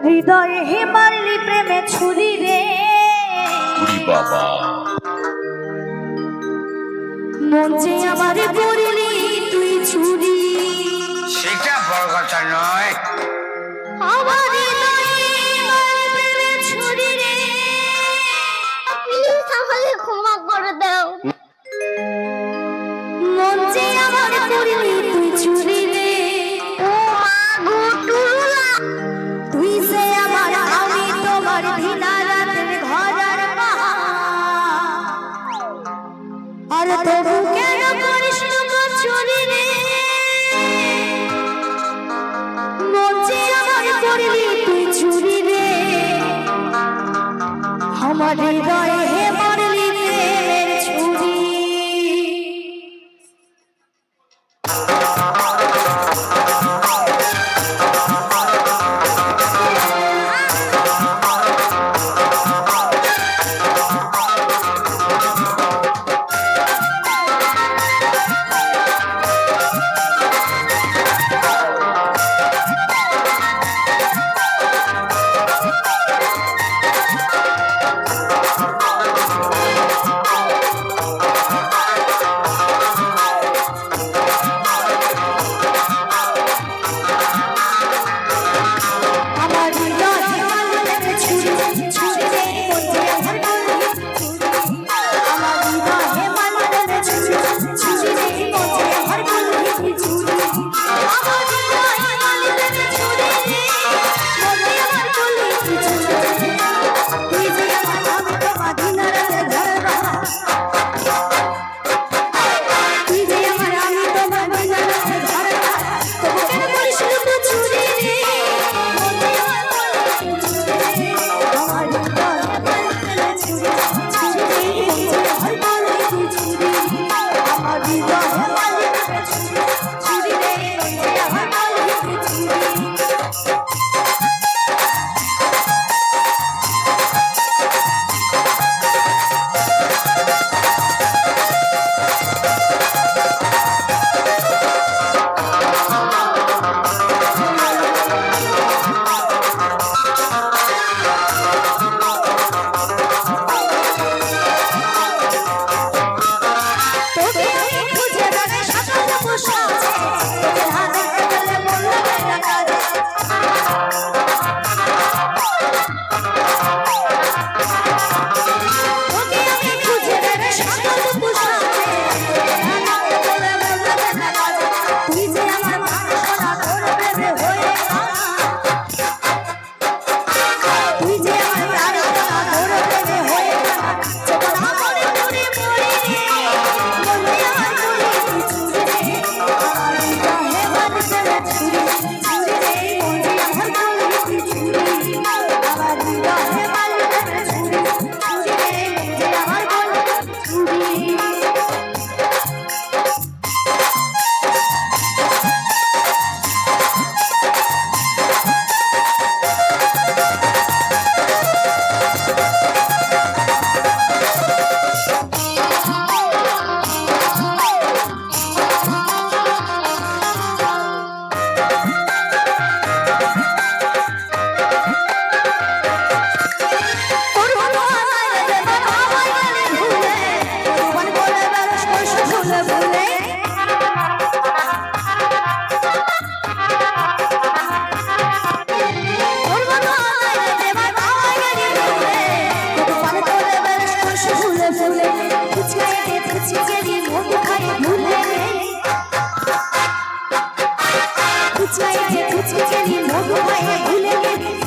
হৃদয়ে হিমালি প্রেমে ছুরি রে। বাবা। মন যে আমার করলি তুই ছুরি। সেটা বড় কথা নয়। আমার হৃদয়ে হিমালি প্রেমে ছুরি রে। প্লিজ আমাকে ক্ষমা করে দাও। মন যে আমার করলি তুই ছুরি। তবু কেন করিস না চুরি রে আমার করলি তুই চুরি রে। আমার হৃদয়ে কুচকায় কুচকায় মধু পায়ে ভুলে গেলে